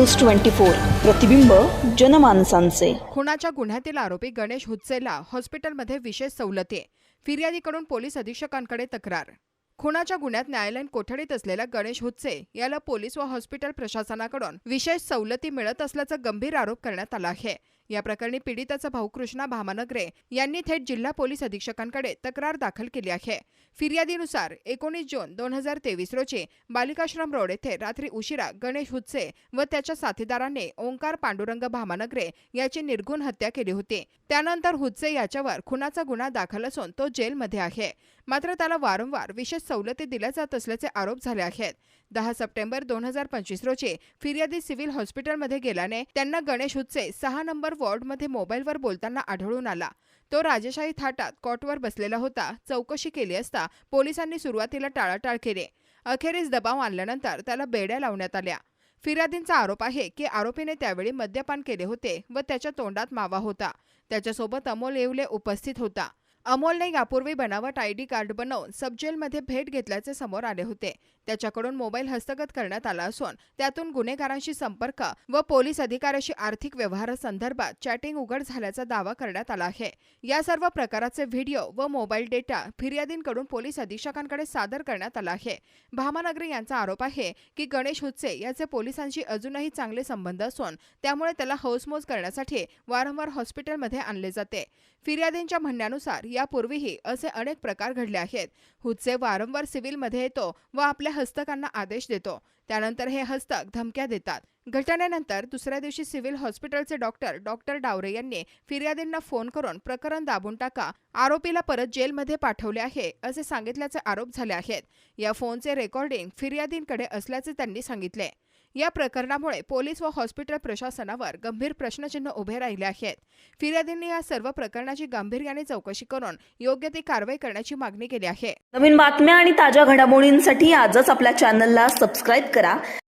News twenty four. प्रतिबिंब जनमानसांचे. खुनाच्या गुन्ह्यातील आरोपी गणेश हुच्चेला हॉस्पिटलमध्ये विशेष सवलती फिर्यादीकडून पोलीस अधीक्षकांकडे तक्रार. खुनाच्या गुन्ह्यात न्यायालयीन कोठडीत असलेल्या गणेश हुच्चे याला पोलीस व हॉस्पिटल प्रशासनाकडून विशेष सवलती मिळत असल्याचा गंभीर आरोप करण्यात आला आहे. या प्रकरणी पीडिताचा भाऊ कृष्णा भामानगरे यांनी थेट जिल्हा पोलीस अधीक्षकांकडे तक्रार दाखल केली आहे. फिर्यादीनुसार एकोणीस जून दोन हजार तेवीस रोजी बालिकाश्रम रोड येथे रात्री उशिरा गणेश हुच्चे व त्याच्या साथीदाराने ओंकार पांडुरंग भामानगरे याची निर्गुण हत्या केली होती. त्यानंतर हुच्चे याच्यावर खुनाचा गुन्हा दाखल असून तो जेलमध्ये आहे. मात्र त्याला वारंवार विशेष सवलती दिल्या जात असल्याचे आरोप झाले आहेत. दहा सप्टेंबर दोन हजार पंचवीस रोजी फिर्यादी सिव्हिल हॉस्पिटलमध्ये गेल्याने त्यांना गणेश हुच्चे सहा नंबर वॉर्डमध्ये मोबाईलवर बोलताना आढळून आला. तो राजेशाही थाटात कॉटवर बसलेला होता चौकशी केली असता पोलिसांनी सुरुवातीला टाळाटाळ केली. अखेरीस दबाव आणल्यानंतर त्याला बेड्या लावण्यात आल्या. फिर्यादींचा आरोप आहे की आरोपीने त्यावेळी मद्यपान केले होते व त्याच्या तोंडात मावा होता. त्याच्यासोबत अमोल येवले उपस्थित होता. अमोलने यापूर्वी बनावट आय डी कार्ड बनवून सबजेलमध्ये भेट घेतल्याचे समोर आले होते. त्याच्याकडून मोबाईल हस्तगत करण्यात आला असून त्यातून गुन्हेगारांशी संपर्क व पोलीस अधिकाऱ्याशी आर्थिक व्यवहारासंदर्भात चॅटिंग उघड झाल्याचा दावा करण्यात आला आहे. या सर्व प्रकाराचे व्हिडिओ व मोबाईल डेटा फिर्यादींकडून पोलीस अधीक्षकांकडे सादर करण्यात आला आहे. भामानगरी यांचा आरोप आहे की गणेश हुच्चे याचे पोलिसांशी अजूनही चांगले संबंध असून त्यामुळे त्याला हौसमोज करण्यासाठी वारंवार हॉस्पिटलमध्ये आणले जाते. फिर्यादींच्या म्हणण्यानुसार यापूर्वीही असे अनेक प्रकार घडले आहेत. हुच्चे वारंवार सिव्हिलमध्ये येतो व आपल्या हस्तकांना आदेश देतो. त्यानंतर हे हस्तक धमक्या देतात. घटनेनंतर दुसऱ्या दिवशी सिव्हिल हॉस्पिटलचे डॉक्टर डॉक्टर डावरे यांनी फिर्यादींना फोन करून प्रकरण दाबून टाका आरोपीला परत जेलमध्ये पाठवले आहे असे सांगितल्याचे आरोप झाले आहेत. या फोनचे रेकॉर्डिंग फिर्यादींकडे असल्याचे त्यांनी सांगितले. या प्रकरणामुळे पोलीस व हॉस्पिटल प्रशासनावर गंभीर प्रश्नचिन्ह उभे राहिले आहेत. फिर्यादींनी या सर्व प्रकरणाची गांभीर्याने चौकशी करून योग्य ती कारवाई करण्याची मागणी केली आहे. नवीन बातम्या आणि ताज्या घडामोडींसाठी आजच आपल्या चॅनलला सबस्क्राईब करा.